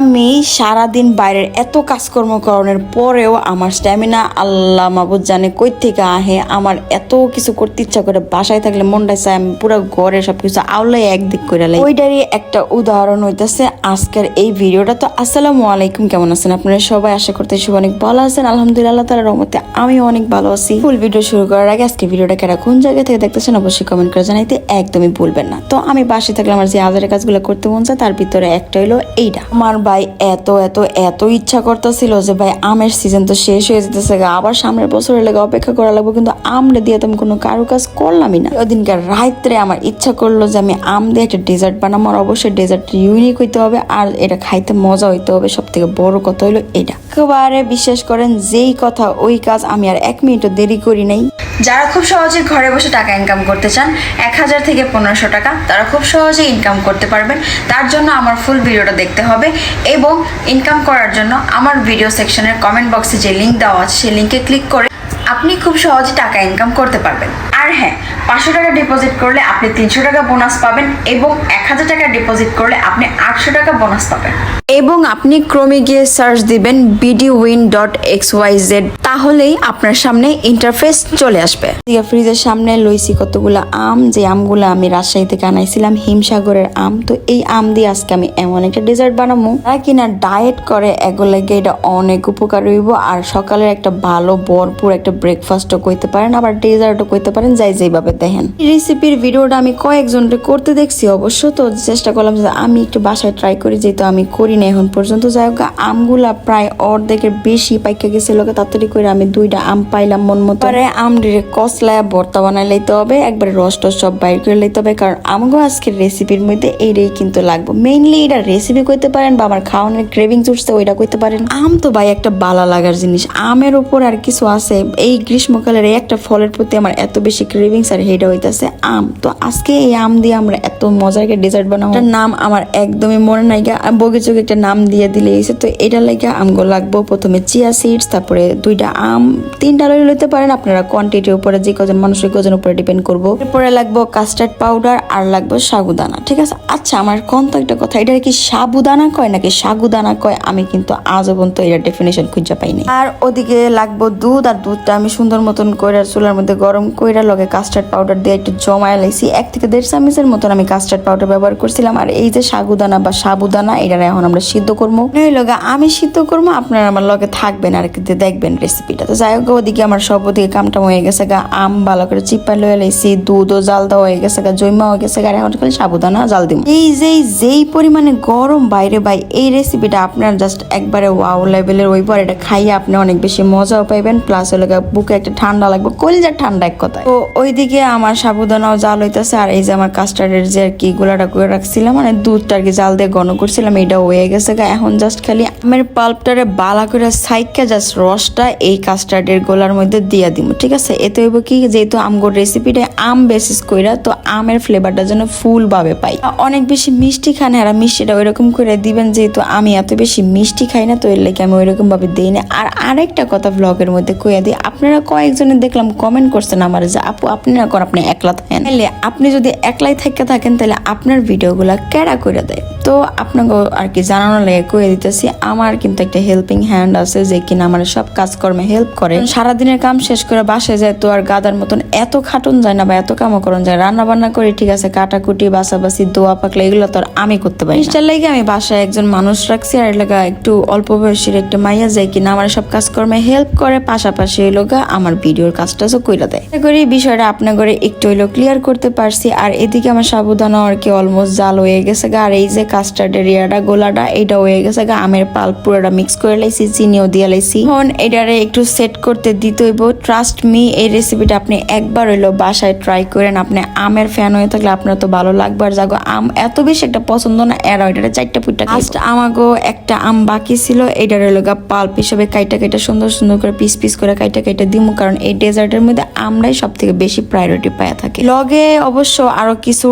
আমি সারাদিন বাইরের এত কাজকর্ম করানোর পরেও আমার স্ট্যামিনা আল্লাহ মাবুদ জানে কই থেকে আহে। আমার এত কিছু করতে ইচ্ছা করে বাসায় থাকলে মনটা চায় আমি পুরো ঘরে সবকিছু আউলাই একদিক করে লাই। ওইটারই একটা উদাহরণ হইতেছে আজকের এই ভিডিওটা। তো আসসালামু আলাইকুম, কেমন আছেন আপনারা সবাই? আশা করতে সব অনেক ভালো আছেন। আলহামদুলিল্লাহ তালার রহমতে আমি অনেক ভালো আছি। ফুল ভিডিও শুরু করার আগে আজকে ভিডিওটা কেরা কোন জায়গা থেকে দেখতেছেন অবশ্যই কমেন্ট করে জানাইতে একদমই ভুলবেন না। তো আমি বাসায় থাকলে আমার যে আজারের কাজগুলো করতে মন চায় তার ভিতরে একটা হলো এইটা আমার ভাই, এত এত এত ইচ্ছা করতেছিল যে, ভাই, আমের সিজন তো শেষ হয়ে যেতেছে আবার সামনের বছরের লেগে অপেক্ষা করা লাগবে, কিন্তু আমরে দিয়ে তো আমি কোনো কারও কাজ করলামই না। ওদিনকার রাত্রে আমার ইচ্ছা করল যে, আমি আম দিয়ে একটা ডেজার্ট বানাবো, আর অবশ্যই ডেজার্ট ইউনিক হইতে হবে, আর এটা খাইতে মজা হইতে হবে। সব থেকে বড় কথা হলো এটা। একেবারে বিশ্বাস করেন, যেই কথা, ওই কাজ আমি আর এক মিনিটও দেরি করি নাই। যারা খুব সহজে ঘরে বসে টাকা ইনকাম করতে চান, এক হাজার থেকে পনেরোশো টাকা, তারা খুব সহজে ইনকাম করতে পারবেন। তার জন্য আমার ফুল ভিডিওটা দেখতে হবে এবং ইনকাম করার জন্য আমার ভিডিও সেকশনের কমেন্ট বক্সে যে লিঙ্ক দেওয়া আছে, সেই লিঙ্কে ক্লিক করে আপনি খুব সহজে টাকা ইনকাম করতে পারবেন। আর হ্যাঁ পাঁচশো টাকা ডিপোজিট করলে আপনি তিনশো টাকা বোনাস পাবেন এবং এক হাজার টাকা ডিপোজিট করলে আপনি আটশো টাকা বোনাস পাবেন। এবং আপনি ক্রমে গিয়ে সার্চ দিবেন BD win dot X Y Z তাহলেই আপনার সামনে ইন্টারফেস চলে আসবে। ফ্রিজের সামনে লইছি কতগুলো আম যে আমগুলো আমি রাজশাহী থেকে আনাইছিলাম হিমসাগরের আম। তো এই আম দিয়ে আজকে আমি এমন একটা ডেজার্ট বানাবো তারা কিনা ডায়েট করে এগুলোকে এটা অনেক উপকার হইব। আর সকালের একটা ভালো ভরপুর একটা ব্রেকফাস্টও করতে পারেন আবার ডেজার্টও করতে পারেন। যাই যেইভাবে দেখেন। রেসিপির ভিডিওটা আমি কয়েকজনকে করতে দেখছি, অবশ্য তো চেষ্টা করলাম যে আমি একটু বাসায় ট্রাই করি, যেহেতু আমি করি না এখন পর্যন্ত। যাই হোক, আমগুলা প্রায় অর্ধেকের বেশি পাইকা গেছিল তাড়াতাড়ি করে আমি দুইটা আম পাইলাম মন মতো। পরে আম ডিরে কসলায় ভর্তা বানাই লইতে হবে, একবারে রস টস সব বাইর করে লইতে হবে, কারণ আমগো আজকের রেসিপির মধ্যে এইটাই কিন্তু লাগবে। মেইনলি এটা রেসিপি করতে পারেন বা আমার খাওয়ানোর ক্রেভিং উঠছে, ওইটা করতে পারেন। আম তো ভাই একটা বালা লাগার জিনিস, আমের উপর আর কিছু আছে। এই গ্রীষ্মকালের এই একটা ফলের প্রতি আমার এত বেশি ক্রেভিংস আর হেটা হইতাছে আম। তো আজকে এই আম দিয়ে আমরা এত মজার একটা ডেজার্ট বানাবো। নাম আমার একদমই মনে নাই গা। বগিচুকে একটা নাম দিয়ে দিলে এসে তো এটা লাগে আমগুলো লাগবো। প্রথমে চিয়া সিডস তারপরে দুইটা আম। তিনটা লই লইতে পারেন। আপনারা কোয়ান্টিটির উপরে যে কজন মানুষের কজন উপরে ডিপেন্ড করব। এরপরে লাগবো কাস্টার্ড পাউডার আর লাগবে সাগুদানা। ঠিক আছে? আচ্ছা আমার কোন তো একটা কথা। এটা কি সাবুদানা কয় নাকি সাগুদানা কয়? আমি কিন্তু আজ পর্যন্ত এটা ডেফিনেশন খুঁজে পাইনি। আর ওদিকে লাগবো দুধ। আর দুধটা আমি সুন্দর মতন কইরা চুলার মধ্যে গরম কইরা লগে কাস্টার্ড পাউডার দিয়ে একটু জমায় লাইছি। এক থেকে দেড় চামচের মতন আমি কাস্টার্ড পাউডার ব্যবহার করছিলাম। আর এই যে সাগুদানা বা সাবুদানা এটা এখন আমরা সিদ্ধ করব। লগে আমি সিদ্ধ করব, আপনারা আমার লগে থাকবেন আর কিন্তু দেখবেন রেসিপিটা তো যাই হোক ওদিকে আমার সব ওদিকে কামটা হয়ে গেছে গা। আম ভালো করে চিপা লয়ে লাইছি দুধও জাল দেওয়া হয়ে গেছে গা জৈমা হয়ে গেছে গা এখন খালি সাবুদানা জাল দিব এই যে যেই পরিমাণে গরম, বাইরে ভাই, এই রেসিপিটা আপনার জাস্ট একবারে ওয়াও লেভেলের ওই পর এটা খাইয়ে আপনি অনেক বেশি মজাও পাইবেন। প্লাস হলে বুকে একটা ঠান্ডা লাগবে, কলিজার ঠান্ডা এক কথায়। তো ওইদিকে আমার সাবুদানাও জাল হইতেছে, আর এই যে আমার কাস্টার্ডের যে আর কি গোলাটা করে রাখছিলাম মানে দুধটা আর কি জাল দিয়ে ঘন করছিলাম এটা হয়ে গেছে গা। এখন জাস্ট খালি আমের পাল্পটারে বালা করে সাইকা জাস্ট রসটা এই কাস্টার্ডের গোলার মধ্যে দিয়া দিব ঠিক আছে? এতে হইব কি, যেহেতু আমগোর রেসিপিটা আম বেসিস কইরা, তো আমের ফ্লেভারটা যেন ফুল ভাবে পাই অনেক বেশি মিষ্টি খান আর মিষ্টিটা ওইরকম করে দিবেন, যেহেতু আমি এত বেশি মিষ্টি খাই না, তো এর লেগে আমি ওইরকম ভাবে দিই না। আর আরেকটা কথা ব্লগের মধ্যে কইয়া দিই, আপনারা কয়েকজনে দেখলাম কমেন্ট করছেন আমার যে আপু, আপনি না কর আপনি একলা থাকেন। তাহলে আপনি যদি একলাই থাকতে থাকেন, তাহলে আপনার ভিডিওগুলা কেডা করে দেয়? তো আপনাকে আর কি জানানো লাগে কয়ে দিতেছি, আমার কিন্তু একটা হেল্পিং হ্যান্ড আছে যে কিনা আমার সব কাজকর্মে হেল্প করে। সারাদিনের কাম শেষ করে বাসায় যায় তো আর গাদার মতন এত খাটুন যায় না বা এত কামও করন যায়। রান্না বান্না করি, ঠিক আছে, কাটাকুটি, বাসাবাসি, দোয়া পাকলা এগুলো তো আর আমি করতে পারি ইনস্টার লাগে আমি বাসায় একজন মানুষ রাখছি আর এলাকা একটু অল্প বয়সের একটা মাইয়া যায় কিনা আমার সব কাজকর্মে হেল্প করে, পাশাপাশি এলাকা আমার ভিডিওর তো কইরা দেয়। করি বিষয়টা আপনার করে একটু হইল ক্লিয়ার করতে পারছি। আর এদিকে আমার সাবধান আর কি অলমোস্ট জাল হয়ে গেছে আর এই যে কাস্টার্ডের ইয়াটা, গোলাটা এটা হয়ে গেছে গা। আমের পাল পুরোটা মিক্স করে লাইছি, চিনিও দিয়ে লাইছি। এখন এটারে একটু সেট করতে দিতে হইব। ট্রাস্ট মি এই রেসিপিটা আপনি একবার হইল বাসায় ট্রাই করেন। আপনি আমের ফ্যান হয়ে থাকলে আপনার তো ভালো লাগবে। আর যাগো আম এত বেশি একটা পছন্দ না, এরা ওইটারে চারটা পুইটা লাস্ট আমাগো একটা আম বাকি ছিল এটার হইল গা পাল্প হিসেবে কাইটা কাইটা সুন্দর সুন্দর করে পিস পিস করে কাইটা কাইটা দিমু। কারণ এই ডেজার্টের মধ্যে আমরাই সব থেকে বেশি প্রায়োরিটি পাওয়া থাকি। লগে অবশ্য আরও কিছু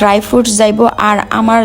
ড্রাই ফ্রুটস যাইবো। আর আমার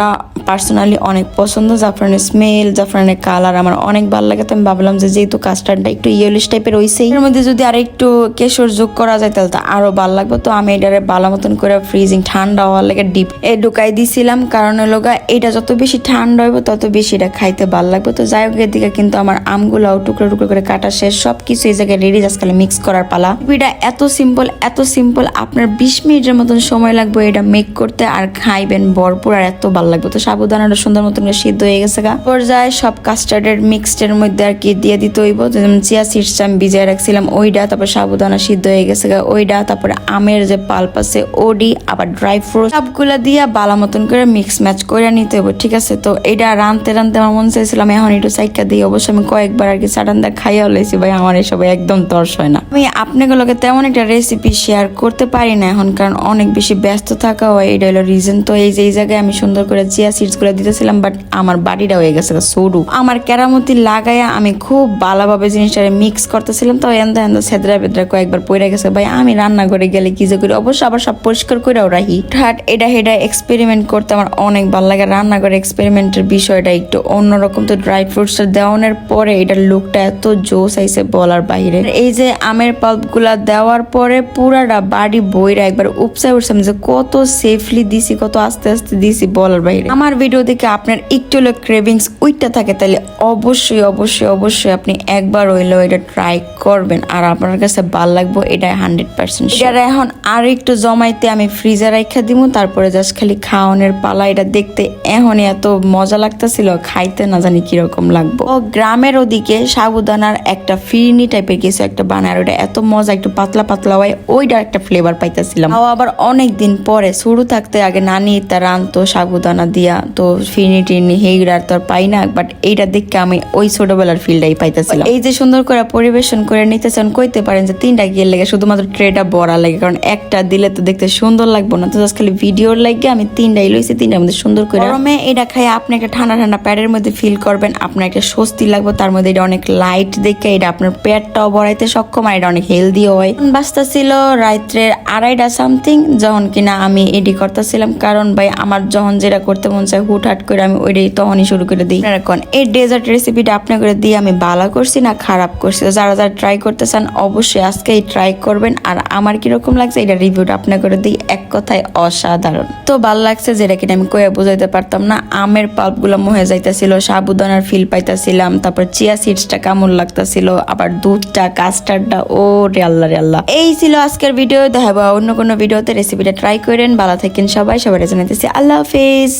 വേണ്ട পার্সোনালি অনেক পছন্দ, জাফরানের স্মেল জাফরানের কালার আমার অনেক ভালো লাগে, তো আমি ভাবলাম যে যেহেতু কাস্টার্ডটা একটু ইয়েলিশ টাইপের হইছেই এর মধ্যে যদি আর একটু কেশর যোগ করা যায় তাহলে তো আরও ভালো লাগবে, তো আমি এটারে ভালো মতন করে ফ্রিজিং ঠান্ডা হওয়ার লাগে ডিপ এ ঢুকাই দিছিলাম, কারণ হলো এটা যত বেশি ঠান্ডা হইব তত বেশি এটা খাইতে ভালো লাগবে, তো যাই হোক এদিকে কিন্তু আমার আমগুলাও টুকরো টুকরো করে কাটা শেষ সব কিছু এই জায়গায় রেডি খালি মিক্স করার পালা। এটা এত সিম্পল এত সিম্পল আপনার বিশ মিনিটের মতন সময় লাগবে এটা মেক করতে আর খাইবেন ভরপুর আর এত ভালো লাগবে, তো সাবুদানাটা সুন্দর মতন সিদ্ধ হয়ে গেছে গা। পর্যায়ে সব কাস্টার্ডের মিক্সডের মধ্যে আর কি দিয়ে দিতে হইব। যেমন চিয়া সিডস আমি ভিজিয়ে রাখছিলাম ওইটা তারপর সাবুদানা সিদ্ধ হয়ে গেছে গা। ওইটা তারপরে আমের যে পাল্প আছে, ওডি, আবার ড্রাই ফ্রুট সবগুলা দিয়া বালা মতন করে মিক্স ম্যাচ করে নিতে হবে ঠিক আছে? তো এটা রানতে রানতে আমার মন চাইছিলাম এখন একটু সাইকা দিই। অবশ্য আমি কয়েকবার আর কি সাডানদা খাইয়া লাইছি ভাই, আমার এসব একদম তর্স হয় না। আমি আপনাগুলোকে তেমন একটা রেসিপি শেয়ার করতে পারি না এখন, কারণ অনেক বেশি ব্যস্ত থাকা হয়। এটা হলো রিজন তো এই যে, এই জায়গায় আমি সুন্দর করে চিয়া সিডসগুলো দিতেছিলাম বাট আমার বাড়িটা হয়ে গেছে সরু। আমার কেরামতি লাগাইয়া আমি খুব ভালোভাবে জিনিসটা মিক্স করতেছিলাম, তো এন্দা এন্দা সেদরা বেদরা কয়েকবার পড়ে গেছে। ভাই, আমি রান্না করে গেলে কি যে করি? অবশ্য আবার সব পরিষ্কার করেও রাখি। ঠাট, এটা হেডা এক্সপেরিমেন্ট করতে আমার অনেক ভালো লাগে। রান্না করে এক্সপেরিমেন্টের বিষয়টা একটু অন্যরকম, তো ড্রাই ফ্রুটসটা দেওয়ানোর পরে এটার লুকটা এত জোস আইছে বলার বাইরে। এই যে আমের পাল্পগুলা দেওয়ার পরে পুরাটা বাড়ি বইরা একবার উপসায় উঠছে যে কত সেফলি দিছি, কত আস্তে আস্তে দিছি বলার বাইরে। আমার ভিডিও দেখে আপনার একটু হলো ক্রেভিংস উইটটা থাকে তাহলে অবশ্যই অবশ্যই অবশ্যই আপনি একবার হইলেও এটা ট্রাই করবেন। আর আপনার কাছে ভালো লাগবে এটা হান্ড্রেড পার্সেন্ট এটা এখন আর একটু জমাইতে আমি ফ্রিজে রাখা দিব তারপরে জাস্ট খালি খাওয়ানোর পালা এটা দেখতে এখনই এত মজা লাগতেছিল খাইতে না জানি কীরকম লাগবো। ও গ্রামের ওদিকে সাবুদানার একটা ফিরনি টাইপের কিছু একটা বানায় আর ওটা এত মজা একটু পাতলা পাতলা হয় ওইটা একটা ফ্লেভার পাইতেছিলাম। আবার অনেক দিন পরে শুরু থাকতে আগে নানি তার আনতো সাবুদানা দিয়া তো ফিরনি টিরনি হেইগুলো আর তো আর পাই না বাট এইটা দেখে আমি ওই ছোটবেলার ফিলটাই পাইতেছিলাম। এই যে সুন্দর করে পরিবেশন করে নিতেছেন কইতে পারেন যে তিনটা গিয়ে লেগে শুধুমাত্র ট্রেটা বড়া লাগে কারণ একটা দিলে তো দেখতে সুন্দর লাগবে না। তো জাস্ট খালি ভিডিওর লাগে আমি তিনটাই লইছি তিনটার মধ্যে সুন্দর করে। গরমে এটা খাই আপনি একটা ঠান্ডা ঠান্ডা প্যাডের মধ্যে ফিল করবেন আপনার একটা স্বস্তি লাগবে তার মধ্যে এটা অনেক লাইট দেখে এটা আপনার পেটটাও বড়াইতে সক্ষম আর এটা অনেক হেলদিও হয়। বাস্তা ছিল রাত্রের আড়াইটা সামথিং যখন কিনা আমি এডি করতেছিলাম কারণ ভাই আমার যখন যেটা করতে মন চায় হুটহাট করে আমি ওইটাই তখনই শুরু করে দিই। এখন এই ডেজার্ট রেসিপিটা আপনি করে দিয়ে আমি ভালো করছি না খারাপ করছি? তো যারা যারা ট্রাই করতে চান, অবশ্যই আজকেই ট্রাই করবেন। আর আমার কীরকম লাগছে, এটা রিভিউটা আপনি করে দিই, এক কথায় অসাধারণ। তো ভালো লাগছে যেটা কিনা আমি কয়ে বুঝাইতে পারতাম না, আমের পাল্পগুলো মহে যাইতেছিল, সাবুদানার ফিল পাইতাছিলাম, তারপর চিয়া সিডসটা কেমন লাগতাছিল, আবার দুধটা কাস্টার্ডটা ও রে আল্লাহ রে আল্লাহ। এই ছিল আজকের ভিডিও দেখাবো অন্য কোনো ভিডিওতে রেসিপিটা ট্রাই করেন, ভালো থাকেন সবাই সবাই জানাইতেছি, আল্লাহ হাফিজ।